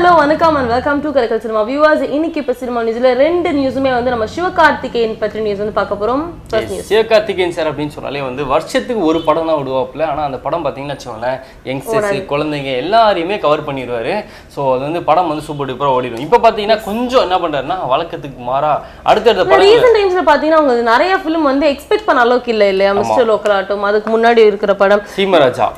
hello வணக்கம் and welcome to கரெக்டல் cinema viewers இன்னைக்கு இப்போ சினிமா நியூஸ்ல ரெண்டு நியூஸுமே வந்து நம்ம சிவகார்த்திகேயன் பற்றி நியூஸ் வந்து பார்க்க போறோம். சிவகார்த்திகேயன் சார் அப்படின்னு சொன்னாலே வந்து வருஷத்துக்கு ஒரு படம் தான் விடுவாப்புல. ஆனால் அந்த படம் பார்த்தீங்கன்னா வச்சுக்கோங்களேன் யங்ஸ்டர்ஸ் குழந்தைங்க எல்லாரையுமே கவர் பண்ணிடுவாரு. ஸோ அது வந்து படம் வந்து சூப்பர் டூப்பராக ஓடிடும். இப்போ பார்த்தீங்கன்னா கொஞ்சம் என்ன பண்ணுறாருன்னா வழக்கத்துக்கு மாறா அடுத்தடுத்த படம் ரீசெண்ட் டைம்ஸ்ல பாத்தீங்கன்னா அவங்க நிறைய ஃபிலிம் வந்து எக்ஸ்பெக்ட் பண்ண அளவுக்கு இல்ல இல்லையா? மிஸ்டர் லோக்கல் ஆட்டம் அதுக்கு முன்னாடி இருக்கிற படம். சீமராஜா.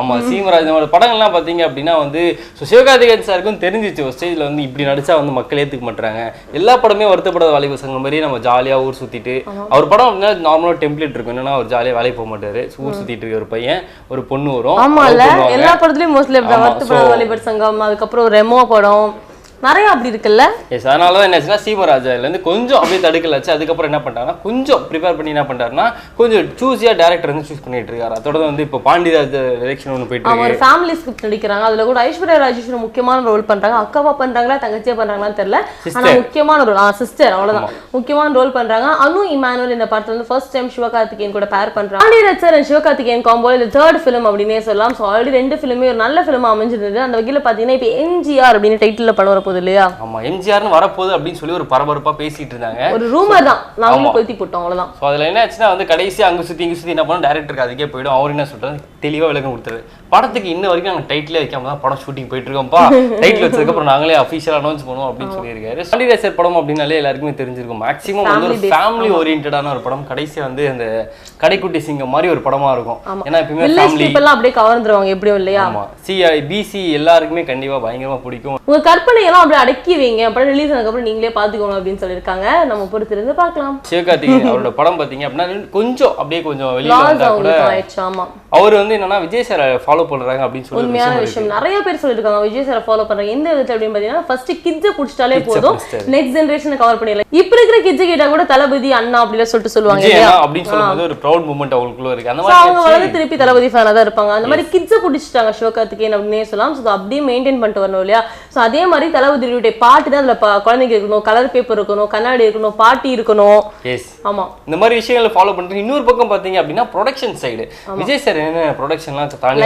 ஆமா சீமராஜ் நம்மளோட படங்கள்லாம் பார்த்தீங்க அப்படின்னா வந்து ஸோ சிவகார்த்திகேயன் சாருக்கும் தெரிஞ்சிச்சு. ஒரு ஸ்டேஜில் வந்து இப்படி நடிச்சா வந்து மக்கள் ஏற்றுக்க மாட்டாங்க எல்லா படமே வருத்தப்படாத வாலிப சங்கம் மாதிரி நம்ம ஜாலியாக ஊர் சுற்றிட்டு அவர் படம் அப்படின்னா நார்மலாக டெம்ப்ளேட் இருக்கும். என்னன்னா அவர் ஜாலியாக வேலைக்கு போக மாட்டாரு. ஊர் சுற்றிட்டு இருக்க ஒரு பையன் ஒரு பொண்ணு வரும் ஆமா love இல்ல பண்ணுவாங்க. எல்லா படத்துலயும் மோஸ்ட்லி வருத்தப்படாத வாலிபர் சங்கம் அதுக்கப்புறம் ரெமோ படம் நிறைய அப்படி இருக்குல்ல? எஸ் அதனால தான் என்னாச்சுன்னா சீமராஜாலேருந்து கொஞ்சம் அப்படியே தடுக்கலாச்சு அதுக்கப்புறம் என்ன பண்ணிட்டாங்கன்னா கொஞ்சம் ப்ரிப்பேர் பண்ணி என்ன பண்ணிட்டாருன்னா கொஞ்சம் சூஸியாக டேரக்டர் வந்து சூஸ் பண்ணிட்டு இருக்காரு. அதோட வந்து இப்போ பாண்டியராஜ் எலெக்ஷன் ஒன்று போயிட்டு இருக்கு ஒரு ஃபேமிலி ஸ்கிரிப்ட் நடிக்கிறாங்க. அதுல கூட ஐஸ்வர்யா ராஜேஸ்வரன் முக்கியமான ரோல் பண்றாங்க. அக்காவா பண்றாங்களா தங்கச்சியா பண்றாங்களான்னு தெரியல. ஆனா முக்கியமான ரோல் சிஸ்டர் அவ்வளவுதான். முக்கியமான ரோல் பண்றாங்க. அனு இமானுவல் இந்த படத்துல வந்து ஃபர்ஸ்ட் டைம் சிவகார்த்திகேயன் கூட பேர் பண்றாங்க. Pandiraj sir and Sivakarthikeyan combo இது தேர்ட் ஃபிலிம் அப்படின்னே சொல்லலாம். ஸோ ஆல்ரெடி ரெண்டு ஃபிலிமே ஒரு நல்ல ஃபிலிமா அமைஞ்சிருந்தது. அந்த வகையில பாத்தீங்கன்னா இப்போ எம்ஜிஆர் அப்படின்னு டைட்டில் படம் வரப்போகுது இல்லையா? ஆமா எம்ஜிஆர்னு வரப்போகுது அப்படின்னு சொல்லி ஒரு பரபரப்பா பேசிட்டு இருந்தாங்க. ஒரு ரூமர் தான். நாங்களும் கொளுத்தி போட்டோம் அவ்வளவுதான். ஸோ அதில் என்ன ஆச்சுன்னா வந்து கடைசி அங்கே சுற்றி இங்கே சுற்றி என்ன பண்ணோம்? டேரக்டருக்கு அதுக்கே போயிடும். அவர் என்ன சொல்றாரு? தெளிவாக விளக்கம் கொடுத்தாரு படத்துக்கு இன்ன வரைக்கும் நாங்கள் டைட்டிலே வைக்காம தான் படம் ஷூட்டிங் போயிட்டு இருக்கோம்ப்பா. டைட்டில் வச்சதுக்கப்புறம் நாங்களே அஃபீஷியலாக அனௌன்ஸ் பண்ணுவோம் அப்படின்னு சொல்லியிருக்காரு. பாண்டியராஜர் படம் அப்படின்னாலே எல்லாருக்குமே தெரிஞ்சிருக்கும். மேக்ஸிமம் வந்து ஒரு ஃபேமிலி ஓரியன்டான ஒரு படம். கடைசியாக வந்து அந்த கடைக்குட்டி சிங்கம் மாதிரி ஒரு படமா இருக்கும். ஏன்னா எப்பயுமே ஃபேமிலி அப்படியே கவர்ந்துருவாங்க எப்படியும் இல்லையா? ஆமா. சிஐ பிசி எல்லாருக்குமே கண்டிப்பா பயங்கரமா பிடிக்கும். உங்க கற்பனையெல்லாம் அப்படியே அடக்கி வைங்க. படம் ரிலீஸ் ஆனதுக்கப்புறம் நீங்களே பாத்துக்கோங்க அப்படின்னு சொல்லியிருக்காங்க. நம்ம பொறுத்திருந்து பார்க்கலாம். சிவகார்த்திகேயன் அவரோட படம் பாத்தீங்க அப்படின்னா கொஞ்சம் அப்படியே கொஞ்சம் வெளியில வந்தா கூட அவர் வந்து என்னன்னா விஜய் சார் ஃபாலோ பண்றாங்க அப்படின்னு சொல்லி உண்மையான விஷயம் நிறைய பேர் சொல்லிருக்காங்க விஜய் சார் ஃபாலோ பண்றாங்க. எந்த விதத்துல அப்படின்னு பாத்தீங்கன்னா ஃபர்ஸ்ட் கிட்ஸை புடிச்சிட்டாலே போதும். நெக்ஸ்ட் ஜெனரேஷனை கவர் பண்ணிடலாம். இப்ப இருக்கிற கிட்ஸ் கேட்டா கூட தளபதி அண்ணா அப்படிலாம் சொல்லிட்டு சொல்லுவாங்க அப்படின்னு சொல்லும்போது ஒரு ப்ரௌட் மூமெண்ட் அவங்களுக்குள்ள இருக்கு. அந்த So, அவங்க மாதிரி வந்து திருப்பி தளபதி ஃபேனா தான் இருப்பாங்க. அந்த மாதிரி கிட்ஸை பிடிச்சிட்டாங்க சிவகார்த்திகேயன் அப்படின்னே சொல்லலாம். ஸோ அப்படியே மெயின்டைன் பண்ணிட்டு வரணும் இல்லையா? ஸோ அதே மாதிரி தளபதியுடைய பாட்டு தான் அதுல குழந்தைங்க இருக்கணும் கலர் பேப்பர் இருக்கணும் கண்ணாடி இருக்கணும் பாட்டி இருக்கணும். எஸ் ஆமா. இந்த மாதிரி விஷயங்களை ஃபாலோ பண்றது. இன்னொரு பக்கம் பாத்தீங்க அப்படின்னா ப்ரொடக்ஷன் சைடு விஜய் சார் என்ன ப்ரொடக்ஷன்லாம் தாண்டி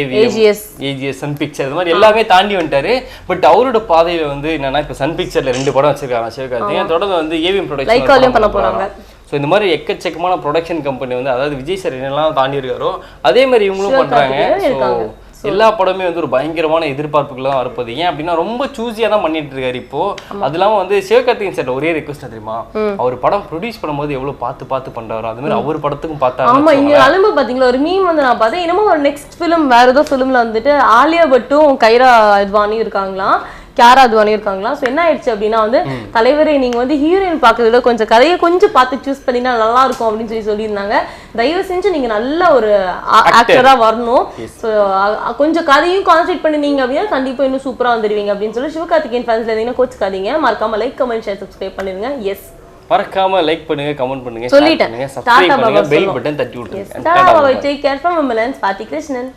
AGS. ஏஜிஎஸ் சன் பிக்சர் இது மாதிரி எல்லாமே தாண்டி வந்துட்டாரு பட் அவரோட பாதையில வந்து என்னன்னா இப்ப சன் பிக்சர்ல ரெண்டு படம் வச்சிருக்காங்க சிவகார்த்திகேயன் தொடர்ந்து வந்து ஏவிஎம் லைக்காலையும் பண்ண போறாங்க. ஸோ இந்த மாதிரி எக்கச்சக்கமான ப்ரொடக்ஷன் கம்பெனி வந்து அதாவது விஜய் சார் என்னெல்லாம் தாண்டி இருக்காரோ அதே மாதிரி இவங்களும் பண்றாங்க சிவகார்த்திகேயன் ஸோ. எல்லா படமே வந்து ஒரு பயங்கரமான எதிர்பார்ப்புகள் தான் வரப்போகுது ஏன் அப்படின்னா ரொம்ப சூஸியாக தான் பண்ணிட்டு இருக்காரு இப்போ. அது இல்லாம வந்து சிவகார்த்திகேயன் சார் ஒரே ரெக்வஸ்ட் தெரியுமா? அவர் படம் ப்ரொடியூஸ் பண்ணும்போது எவ்வளவு பார்த்து பார்த்து பண்றாரோ அது மாதிரி அவர் படத்துக்கும் ஆமா இங்க அலும்பு பாத்தீங்களா? ஒரு மீம் வந்து நான் பார்த்தேன். என்னமோ ஒரு நெக்ஸ்ட் ஃபிலிம் வேற ஏதோ ஃபிலிம்ல வந்துட்டு ஆலியா பட்டும் கைரா அத்வானி இருக்காங்களாம். கியாரா அத்வானி இருக்காங்களாம் ஸோ என்ன ஆயிடுச்சு அப்படின்னா வந்து தலைவரே நீங்க வந்து ஹீரோயின் பார்க்கறத விட கொஞ்சம் கதையை கொஞ்சம் பார்த்து சூஸ் பண்ணினா நல்லா இருக்கும் அப்படின்னு சொல்லி சொல்லியிருந்தாங்க. தயவு செஞ்சு நீங்க நல்ல ஒரு ஆக்டரா வரணும். ஸோ கொஞ்சம் கதையும் கான்சென்ட்ரேட் பண்ணினீங்க அப்படின்னா கண்டிப்பா இன்னும் சூப்பரா வந்துடுவீங்க அப்படின்னு சொல்லி சிவகார்த்திகேயன் ஃபேன்ஸ்ல இருந்தீங்கன்னா கோச்சுக்காதீங்க மறக்காம லைக் கமெண்ட் ஷேர் சப்ஸ்கிரைப் பண்ணிருங்க. எஸ் மறக்காம லைக் பண்ணுங்க கமெண்ட் பண்ணுங்க சொல்லிட்டேன். பண்ணுங்க டாடா பண்ணுங்க பாபா பெல். பட்டன் தட்டி விட்டுருங்க. Take care from Ambulance, Pati Krishnan.